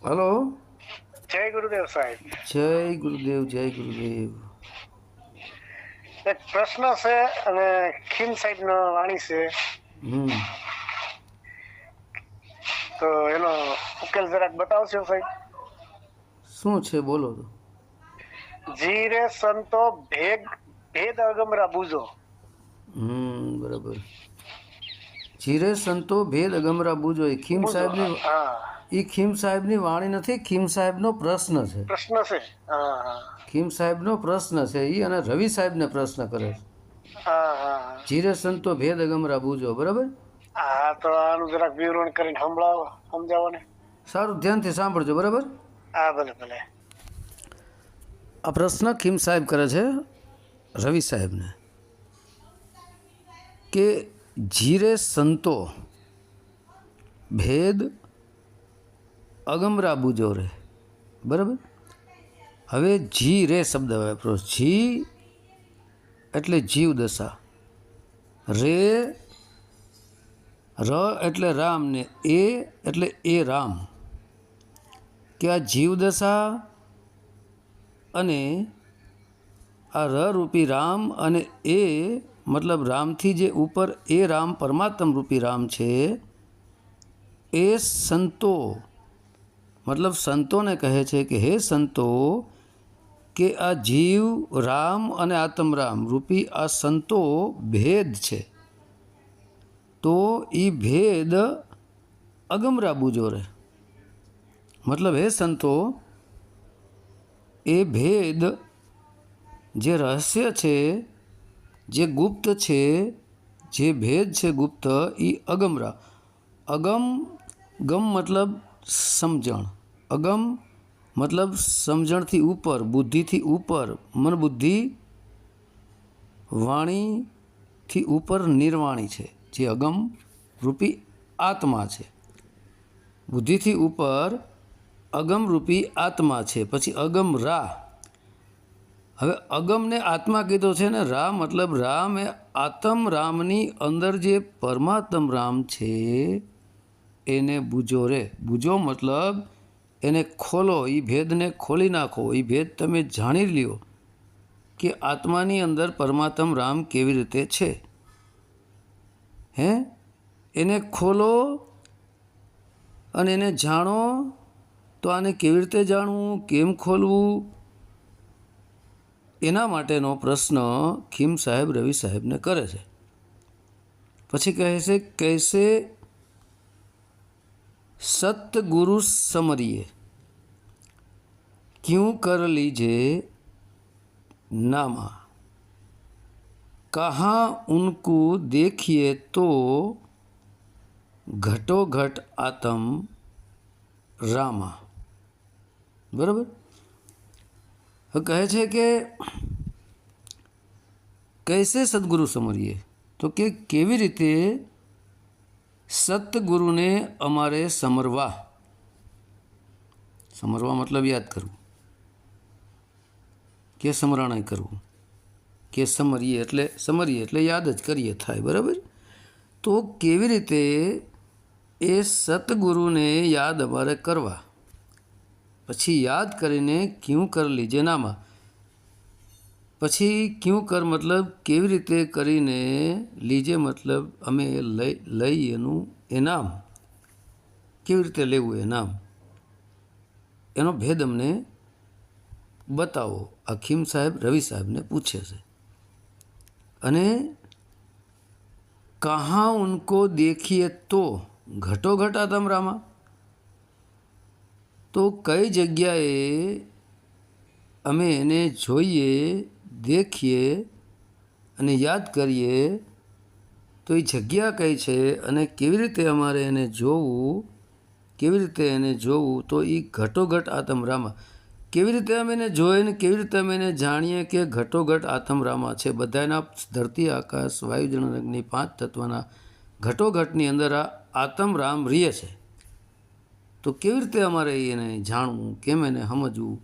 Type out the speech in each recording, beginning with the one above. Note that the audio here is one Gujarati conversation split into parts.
હલો? જય ગુરુદેવ સાહેબ. જય ગુરુદેવ જય ગુરુદેવ. એક પ્રશ્ન છે અને ખીમ સાહેબ નો વાણી છે. તો એનો ઉકેલ જરાક બતાવશો સાહેબ? શું છે? બોલો તો. જીરે સંતો ભેગ ભેદ અગમરા બુજો. હમ બરાબર. જીરે સંતો ભેદ અગમરા બુજો એ ખીમ સાહેબની એ ખીમ સાહેબની વાણી નથી ખીમ સાહેબનો પ્રશ્ન છે. પ્રશ્ન છે. ખીમ સાહેબનો પ્રશ્ન છે એ અને રવિ સાહેબને પ્રશ્ન કરે છે. જીરે સંતો ભેદ અગમરા બુજો બરાબર? હા તો આનું જરાક વિવરણ કરીને સંભળાવો સમજાવો ને સારું ધ્યાનથી સાંભળજો બરાબર? હા ભલે ભલે. આ પ્રશ્ન ખીમ સાહેબ કરે છે રવિ સાહેબને. કે જીરે સંતો ભેદ અગમરા બુજો રે બરાબર? હવે જી રે શબ્દ વાપરો જી એટલે જીવ દશા. રે ર એટલે રામ ને એ એટલે એ રામ. કે આ જીવ દશા અને આ ર રૂપી રામ અને એ મતલબ રામથી જે ઉપર એ રામ પરમાત્મ રૂપી રામ છે એ સંતો મતલબ સંતોને કહે છે કે હે સંતો કે આ જીવ રામ અને આત્મરામ રૂપી આ સંતો ભેદ છે તો એ ભેદ અગમરા બુજો રે મતલબ હે સંતો એ ભેદ જે રહસ્ય છે જે ગુપ્ત છે, જે ભેદ છે ગુપ્ત એ અગમરા. અગમ, ગમ મતલબ સમજણ. અગમ મતલબ સમજણથી ઉપર, બુદ્ધિથી ઉપર મન બુદ્ધિ વાણીથી ઉપર નિર્વાણી છે. જે અગમ રૂપી આત્મા છે. બુદ્ધિથી ઉપર અગમ રૂપી આત્મા છે. પછી અગમ રા હવે અગમને આત્મા કીધો છે ને રા મતલબ રામ એ આત્મ રામની અંદર જે પરમાત્મ રામ છે, એને બુજો રે. બુજો મતલબ એને ખોલો એ ભેદને ખોલી નાખો. એ ભેદ તમે જાણી લ્યો કે આત્માની અંદર પરમાત્મ રામ કેવી રીતે છે. હે? એને ખોલો અને એને જાણો તો આને કેવી રીતે જાણવું? કેમ ખોલવું? એના માટેનો પ્રશ્ન ખીમ સાહેબ રવિ સાહેબને કરે છે. પછી કહે છે કહેશે સતગુરુ સમરીએ, ક્યું કર લીજે નામા? કહા ઉનકુ દેખીએ તો ઘટોઘટ આતમ રામા. બરાબર? કહે છે કે, કૈસે સદગુરુ સમરીએ? તો કે કેવી રીતે સતગુરુને અમારે સમરવા? સમરવા મતલબ યાદ કરવું. કે સ્મરણાય કરવું. કે સમરીએ એટલે સમરીએ એટલે યાદ જ કરીએ થાય, બરાબર? તો કેવી રીતે એ સતગુરુને યાદ અમારે કરવા? પછી યાદ કરીને ક્યું કર લીજે નામાં? પછી ક્યું કર મતલબ કેવી રીતે કરીને લીજે મતલબ અમે લઈ લઈ એનું એનામ? કેવી રીતે લેવું એનામ? એનો ભેદ અમને બતાવો અખીમ સાહેબ રવિ સાહેબને પૂછે છે. અને કહા ઉનકો દેખીએ તો? ઘટો ઘટાતમ રામા તો કઈ જગ્યાએ અમે એને જોઈએ, દેખીએ અને યાદ કરીએ, તો એ જગ્યા કઈ છે અને કેવી રીતે અમારે એને જોવું, કેવી રીતે એને જોવું, તો એ ઘટોઘટ આતમરામાં કેવી રીતે અમે એને જોઈએ ને કેવી રીતે અમે એને જાણીએ કે ઘટોઘટ આત્મરામા છે? બધાના ધરતી, આકાશ વાયુ અગ્નિ પાંચ તત્વના ઘટોઘટની અંદર આ આતમરામ રામ રીએ છે. તો કેવી રીતે અમારે એને જાણવું, કેમ એને સમજવું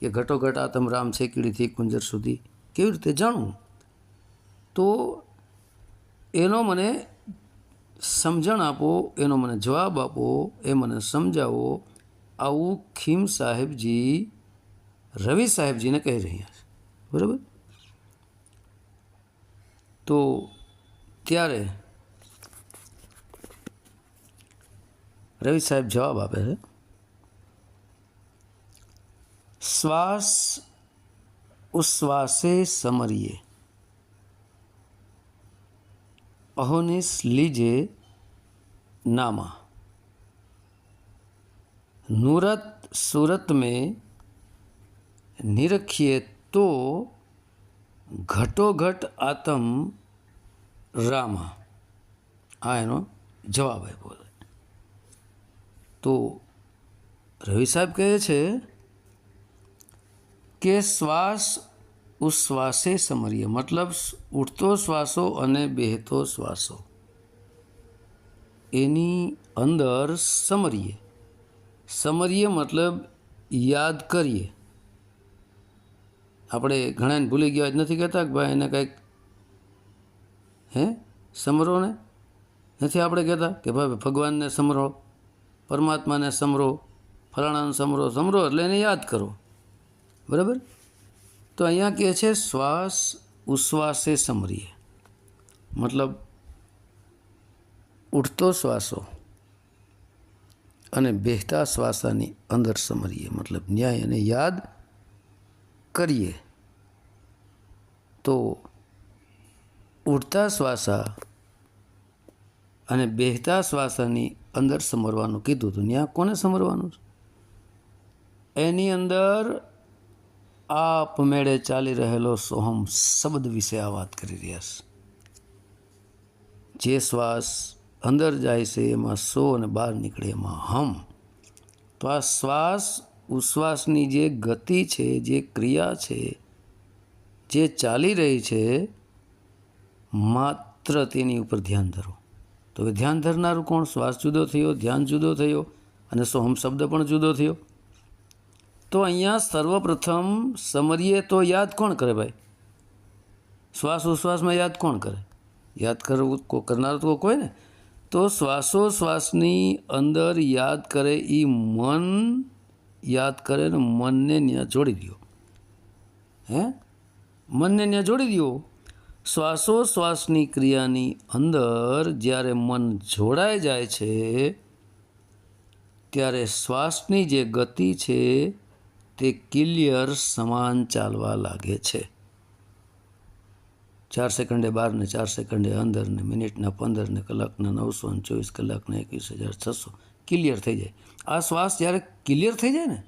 કે ઘટોઘટ આતમ રામ શેકડીથી કુંજર સુધી કેવી રીતે જાણવું? તો એનો મને સમજણ આપો, એનો મને જવાબ આપો, એ મને સમજાવો, આવું ખીમ સાહેબજી, રવિ સાહેબજીને કહી રહ્યા છે. બરાબર? તો ત્યારે રવિ સાહેબ જવાબ આપે છે શ્વાસ ઉશ્વાસે સમરીએ અહોનિસ લીજે नामा नूरत सूरत में निरखिए तो ઘટોઘટ આતમ રામા આ એનો જવાબ આપ્યો છે તો રવિ સાહેબ કહે છે કે શ્વાસ ઉશ્વાસે સમરીએ. મતલબ ઉઠતો શ્વાસો અને બેહતો શ્વાસો. એની અંદર સમરીએ. સમરીએ મતલબ યાદ કરીએ. આપણે ઘણાને ભૂલી ગયા જ નથી કહેતા કે ભાઈ એને કંઈક, હે? સમરો ને નથી આપણે કહેતા કે ભાઈ ભગવાનને સમરો. પરમાત્માને સમરો, ફલાણાને સમરો સમરો એટલે એને યાદ કરો. બરાબર? તો અહીંયા કહે છે, શ્વાસ ઉશ્વાસે સમરીએ. મતલબ, ઉઠતો શ્વાસો અને બેહતા શ્વાસાની અંદર સમરીએ. મતલબ, ન્યાય અને યાદ કરીએ. તો ઉઠતા શ્વાસા અને બેહતા શ્વાસાની અંદર સમરવાનું કીધું હતું ત્યાં કોને સમરવાનું છે? એની અંદર આપમેળે ચાલી રહેલો સોહમ શબ્દ વિશે આ વાત કરી રહ્યા છે. જે શ્વાસ અંદર જાય છે, એમાં સો અને બહાર નીકળે એમાં હમ. તો આ શ્વાસ, ઉશ્વાસની જે ગતિ છે, જે ક્રિયા છે, જે ચાલી રહી છે, માત્ર તેની ઉપર ધ્યાન ધરો. તો હવે ધ્યાન ધરનારું કોણ? શ્વાસ જુદો થયો, ધ્યાન જુદો થયો અને સોહમ શબ્દ પણ જુદો થયો. તો અહીંયા સર્વપ્રથમ સમરીએ તો યાદ કોણ કરે ભાઈ? શ્વાસ ઉશ્વાસમાં યાદ કોણ કરે? યાદ કરવું કો, કરનાર તો કોઈ ને? તો શ્વાસોશ્વાસની અંદર યાદ કરે એ મન, યાદ કરે ને મનને ત્યાં જોડી દો હે? મનને ત્યાં જોડી દો શ્વાસોશ્વાસની ક્રિયાની અંદર જ્યારે મન જોડાઈ જાય છે, ત્યારે શ્વાસની જે ગતિ છે તે ક્લિયર સમાન ચાલવા લાગે છે. ચાર સેકન્ડે બાર ને ચાર સેકન્ડે અંદર ને મિનિટના પંદર ને કલાકના નવસો ને ચોવીસ કલાકના એકવીસ હજાર છસો ક્લિયર થઈ જાય. આ શ્વાસ જ્યારે ક્લિયર થઈ જાય ને,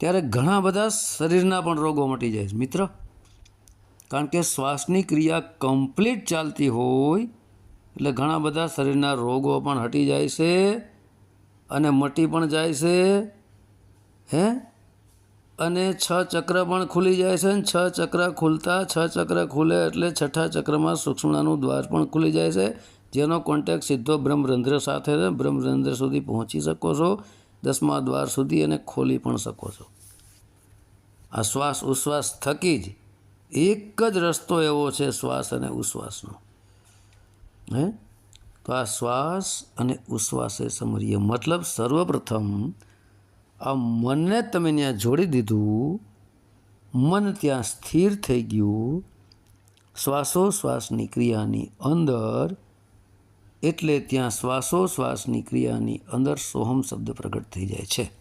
ત્યારે ઘણા બધા શરીરના પણ રોગો મટી જાય છે. મિત્ર કારણ કે શ્વાસની ક્રિયા કમ્પ્લીટ ચાલતી હોય એટલે ઘણા બધા શરીરના રોગો પણ હટી જાય છે અને મટી પણ જાય છે, હે? અને છ ચક્ર પણ ખુલી જાય છે અને છ ચક્ર ખુલતા છ ચક્ર ખુલે એટલે છઠ્ઠા ચક્રમાં સૂક્ષ્મણાનું દ્વાર પણ ખુલી જાય છે, જેનો કોન્ટેક્ટ સીધો બ્રહ્મરંધ્ર સાથે બ્રહ્મરંધ્ર સુધી પહોંચી શકો છો, દસમા દ્વાર સુધી અને ખોલી પણ શકો છો. આ શ્વાસ ઉશ્વાસ થકી જ એક જ રસ્તો એવો છે શ્વાસ અને ઉશ્વાસનો. હે? તો આ શ્વાસ અને ઉશ્વાસે સમરીએ. મતલબ સર્વપ્રથમ આ મનને તમે ત્યાં જોડી દીધું, મન ત્યાં સ્થિર થઈ ગયું, શ્વાસોશ્વાસની ક્રિયાની અંદર, એટલે ત્યાં શ્વાસોશ્વાસની ક્રિયાની અંદર સોહમ શબ્દ પ્રગટ થઈ જાય છે.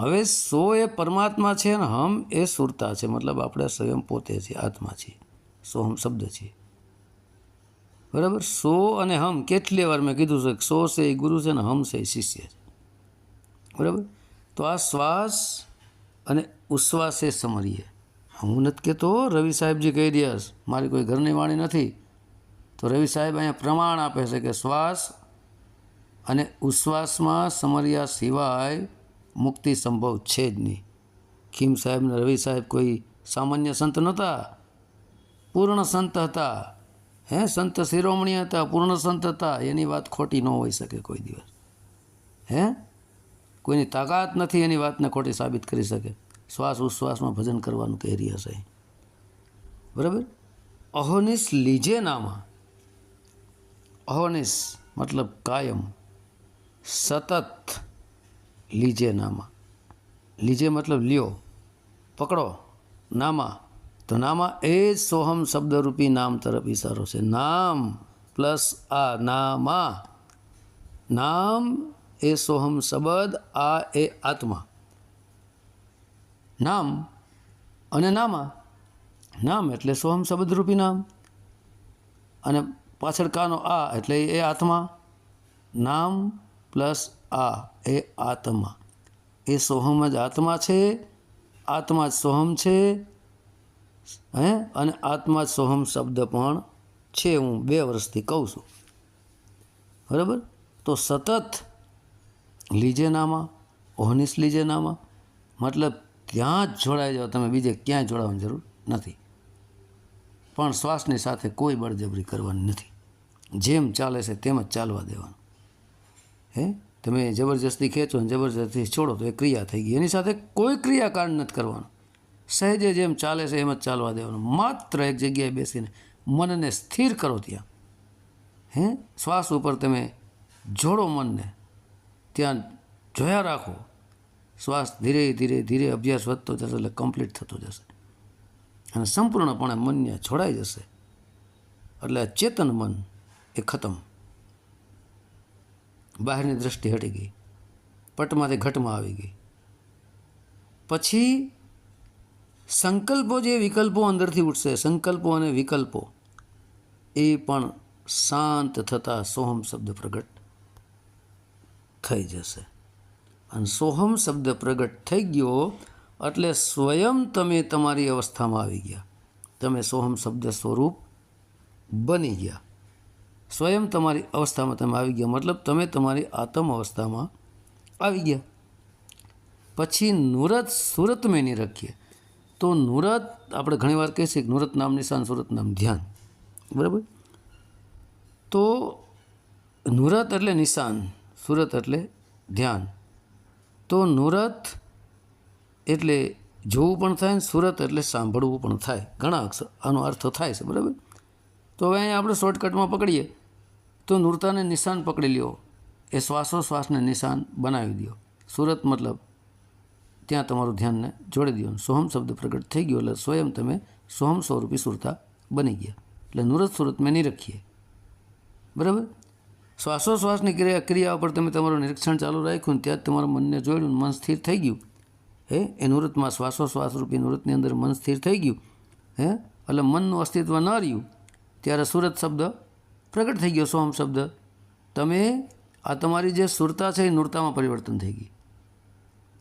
હવે સો એ પરમાત્મા છે અને હમ એ સુરતા છે, મતલબ આપણે સ્વયં પોતે છીએ, આત્મા છીએ. સોહમ શબ્દ છીએ બરાબર? સો અને હમ કેટલી વાર મેં કીધું છે સો છે એ ગુરુ છે અને હમ છે એ શિષ્ય છે. બરાબર? તો આ શ્વાસ અને ઉશ્વાસે સમરીએ. હું નથી કહેતો રવિ સાહેબજી કહી રહ્યા છે, મારી કોઈ ઘરની વાણી નથી. તો રવિ સાહેબ અહીંયા પ્રમાણ આપે છે કે શ્વાસ અને ઉશ્વાસમાં સમર્યા સિવાય મુક્તિ સંભવ છે જ નહીં. ખીમ સાહેબ ને રવિ સાહેબ કોઈ સામાન્ય સંત નહોતા? પૂર્ણ સંત હતા. હે, સંત શિરોમણી હતા, પૂર્ણ સંત હતા. એની વાત ખોટી ન હોઈ શકે કોઈ દિવસ. હે? કોઈની તાકાત નથી એની વાતને ખોટી સાબિત કરી શકે. શ્વાસ ઉશ્વાસમાં ભજન કરવાનું કહી રહ્યા છે બરાબર? અહોનિસ લીજે નામાં. અહોનિસ મતલબ કાયમ. સતત. લીજે નામાં. લીજે મતલબ લ્યો, પકડો, નામા. તો નામા એ જ સોહમ શબ્દરૂપી નામ તરફ ઇશારો છે. નામ પ્લસ આ નામા. નામ એ સોહમ શબ્દ, આ એ આત્મા. નામ અને નામા. નામ એટલે સોહમ શબ્દરૂપી નામ. અને પાછળ કાનો આ એટલે એ આત્મા. નામ પ્લસ આ એ આત્મા. એ સોહમ જ આત્મા છે, આત્મા જ સોહમ છે, હે? અને આત્મા જ સોહમ શબ્દ પણ છે હું બે વર્ષથી કહું છું. બરાબર? તો સતત લીજેનામાં ઓહનિશ ઓહનિસ લીજે મતલબ ત્યાં જ જોડાઈ જાઓ તમે બીજે ક્યાંય જોડાવાની જરૂર નથી. પણ શ્વાસની સાથે કોઈ બળજબરી કરવાની નથી. જેમ ચાલે છે તેમ જ ચાલવા દેવાનું. હે? તમે જબરજસ્તી ખેંચો ને જબરજસ્તી છોડો તો એ ક્રિયા થઈ ગઈ. એની સાથે કોઈ ક્રિયાકાંડ નથી કરવાનું. સહેજે જેમ ચાલે છે એમ જ ચાલવા દેવાનું. માત્ર એક જગ્યાએ બેસીને મનને સ્થિર કરો ત્યાં. હે? શ્વાસ ઉપર તમે જોડો મનને. ત્યાં જોયા રાખો. શ્વાસ ધીરે ધીરે ધીરે અભ્યાસ વધતો જશે એટલે કમ્પ્લીટ થતો જશે. અને સંપૂર્ણપણે મનને છોડાઈ જશે. એટલે ચેતન મન એ ખતમ. બહારની દ્રષ્ટિ હટી ગઈ. પટમાંથી ઘટમાં આવી ગઈ. પછી સંકલ્પો જે વિકલ્પો અંદરથી ઉઠશે, સંકલ્પો અને વિકલ્પો, એ પણ શાંત થતાં સોહમ શબ્દ પ્રગટ થઈ જશે. અને સોહમ શબ્દ પ્રગટ થઈ ગયો એટલે સ્વયં તમે તમારી અવસ્થામાં આવી ગયા. તમે સોહમ શબ્દ સ્વરૂપ બની ગયા. સ્વયં તમારી અવસ્થામાં તમે આવી ગયા. મતલબ તમે તમારી આત્મ અવસ્થામાં આવી ગયા. પછી નુરત સુરત મેં રખીએ. તો નુરત આપણે ઘણીવાર કહીએ કે નુરત નામ નિશાન, સુરત નામ ધ્યાન. બરાબર? તો નુરત એટલે નિશાન, સુરત એટલે ધ્યાન. તો નુરત એટલે જોવું પણ થાય ને સુરત એટલે સાંભળવું પણ થાય. ઘણા અક્ષર આનો અર્થ થાય છે. બરાબર? તો હવે અહીંયા આપણે શોર્ટકટમાં પકડીએ. તો નૂરતાને નિશાન પકડી લ્યો. એ શ્વાસોશ્વાસને નિશાન બનાવી દો સુરત મતલબ ત્યાં તમારું ધ્યાનને જોડી દો સોહમ શબ્દ પ્રગટ થઈ ગયો એટલે સ્વયં તમે સોહમ સ્વરૂપી સુરતા બની ગયા. એટલે નુરત સુરત મેં નહીં રખીએ બરાબર? શ્વાસોશ્વાસની ક્રિયા ક્રિયા ઉપર તમે તમારું નિરીક્ષણ ચાલુ રાખ્યું ને ત્યાં તમારા મનને જોડ્યું મન સ્થિર થઈ ગયું. હે? એ નૃતમાં શ્વાસોશ્વાસ રૂપી નૃતની અંદર મન સ્થિર થઈ ગયું. હે? એટલે મનનું અસ્તિત્વ ન રહ્યું. ત્યારે સુરત શબ્દ પ્રગટ થઈ ગયો સોમ શબ્દ. તમે આ તમારી જે સુરતા છે એ નૂરતામાં પરિવર્તન થઈ ગઈ.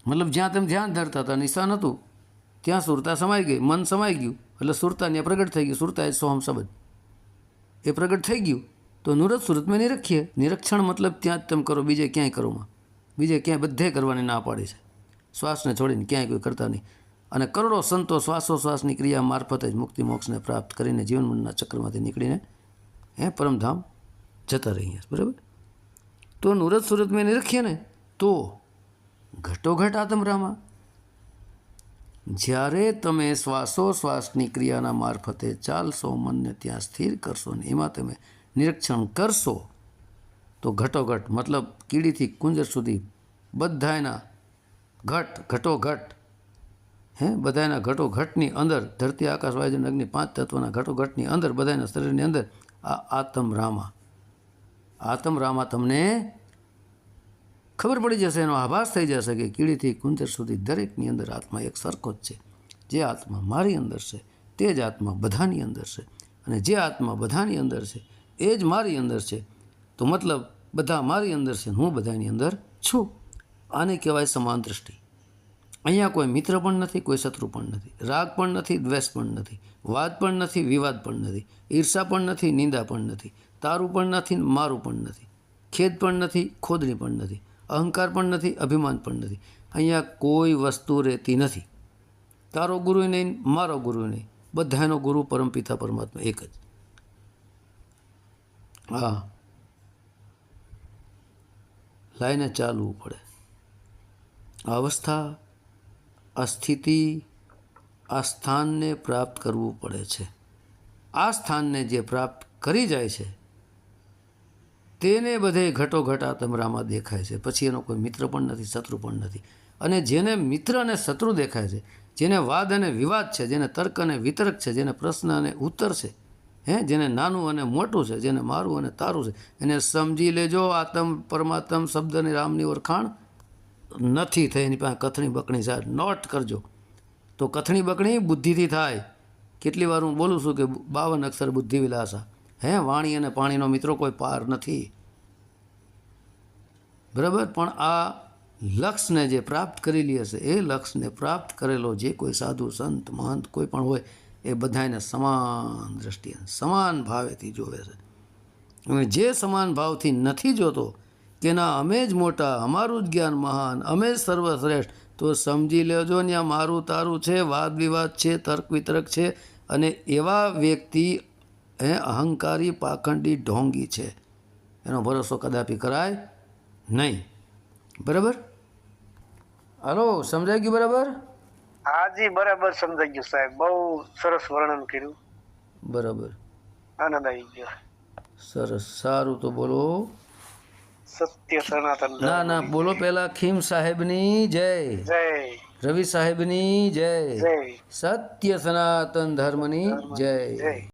મતલબ જ્યાં તમે ધ્યાન ધરતા હતા, નિશાન હતું, ત્યાં સુરતા સમાઈ ગઈ, મન સમાઈ ગયું, એટલે સુરતા ત્યાં પ્રગટ થઈ ગયું સુરતા એ સોહમ શબ્દ. એ પ્રગટ થઈ ગયું, તો નુરત સુરતમાં નિરખીએ. નિરીક્ષણ મતલબ ત્યાં જ તમે કરો, બીજે ક્યાંય કરોમાં. બીજે ક્યાંય બધે કરવાની ના પાડે છે. શ્વાસને છોડીને ક્યાંય કોઈ કરતા નહીં. અને કરોડો સંતો શ્વાસોશ્વાસની ક્રિયા મારફતે જ મુક્તિ મોક્ષને પ્રાપ્ત કરીને જીવન મનના ચક્રમાંથી નીકળીને હે પરમધામ જતા રહીએ બરાબર તો નુરત સુરત મેં નિરખીએ ને તો ઘટોઘટ આત્મરામાં જ્યારે તમે શ્વાસોશ્વાસની ક્રિયાના મારફતે ચાલશો મનને ત્યાં સ્થિર કરશો ને એમાં તમે નિરીક્ષણ કરશો તો ઘટોઘટ મતલબ કીડીથી કુંજર સુધી બધાયના ઘટ ઘટોઘટ હે બધાના ઘટોઘટની અંદર ધરતી આકાશ વાયુ અગ્નિ પાંચ તત્વના ઘટોઘટની અંદર બધાના શરીરની અંદર આ આતમ રામા. આતમ રામા તમને ખબર પડી જશે, એનો આભાસ થઈ જશે કે કીડીથી કુંજર સુધી દરેકની અંદર આત્મા એક સરખો જ છે. જે આત્મા મારી અંદર છે, તે જ આત્મા બધાની અંદર છે. અને જે આત્મા બધાની અંદર છે, એ જ મારી અંદર છે. તો મતલબ બધા મારી અંદર છે, હું બધાની અંદર છું. આને કહેવાય સમાન દૃષ્ટિ અહીંયા કોઈ મિત્ર પણ નથી, કોઈ શત્રુ પણ નથી. રાગ પણ નથી, દ્વેષ પણ નથી. વાદ પણ નથી, વિવાદ પણ નથી. ઈર્ષા પણ નથી, નિંદા પણ નથી. તારું પણ નથી, મારું પણ નથી. ખેદ પણ નથી, ખોદણી પણ નથી. અહંકાર પણ નથી, અભિમાન પણ નથી. અહીંયા કોઈ વસ્તુ રહેતી નથી. તારો ગુરુ નહીં, મારો ગુરુ નહીં. બધાનો ગુરુ પરમપિતા પરમાત્મા એક જ. હા. લાઈને ચાલવું પડે. અવસ્થા આ સ્થિતિ આ સ્થાનને પ્રાપ્ત કરવું પડે છે. આ સ્થાનને જે પ્રાપ્ત કરી જાય છે, તેને બધે ઘટોઘટ આ તમરામાં દેખાય છે. પછી એનો કોઈ મિત્ર પણ નથી, શત્રુ પણ નથી. અને જેને મિત્ર અને શત્રુ દેખાય છે, જેને વાદ અને વિવાદ છે, જેને તર્ક અને વિતર્ક છે, જેને પ્રશ્ન અને ઉત્તર છે, હે, જેને નાનું અને મોટું છે, જેને મારું અને તારું છે, એને સમજી લેજો આત્મ પરમાત્મ શબ્દની રામની ઓળખાણ. નથી થઈ, એની પાસે કથણી બકણી સાહેબ. નોટ કરજો. તો કથણી બકણી બુદ્ધિથી થાય. કેટલી વાર હું બોલું છું કે બાવન અક્ષર બુદ્ધિ વિલાસા હે, વાણી અને પાણીનો મિત્રો કોઈ પાર નથી. બરાબર? પણ આ લક્ષ્યને જે પ્રાપ્ત કરેલી હશે, એ લક્ષ્યને પ્રાપ્ત કરેલો જે કોઈ સાધુ, સંત, મહંત, કોઈ પણ હોય, એ બધાને સમાન દ્રષ્ટિએ, સમાન ભાવેથી જોવે છે. અને જે સમાન ભાવથી નથી જોતો કે ના અમે જ મોટા અમારું જ જ્ઞાન મહાન અમે જ સર્વશ્રેષ્ઠ. તો સમજી લેજો ત્યાં મારું તારું છે વાદ વિવાદ છે તર્ક વિતર્ક છે અને એવા વ્યક્તિ એ અહંકારી પાખંડી ઢોંગી છે. એનો ભરોસો કદાપી કરાય નહીં. બરાબર? હલો સમજાઈ ગયું બરાબર? હાજી બરાબર સમજાઈ ગયું સાહેબ. બહુ સરસ વર્ણન કર્યું. બરાબર. આનંદ આવી ગયો. સરસ સારું તો બોલો. સત્ય સનાતન ના ના બોલો પેલા ખીમ સાહેબની જય. જય. રવિ સાહેબની જય. જય. સત્ય સનાતન ધર્મની જય. જય.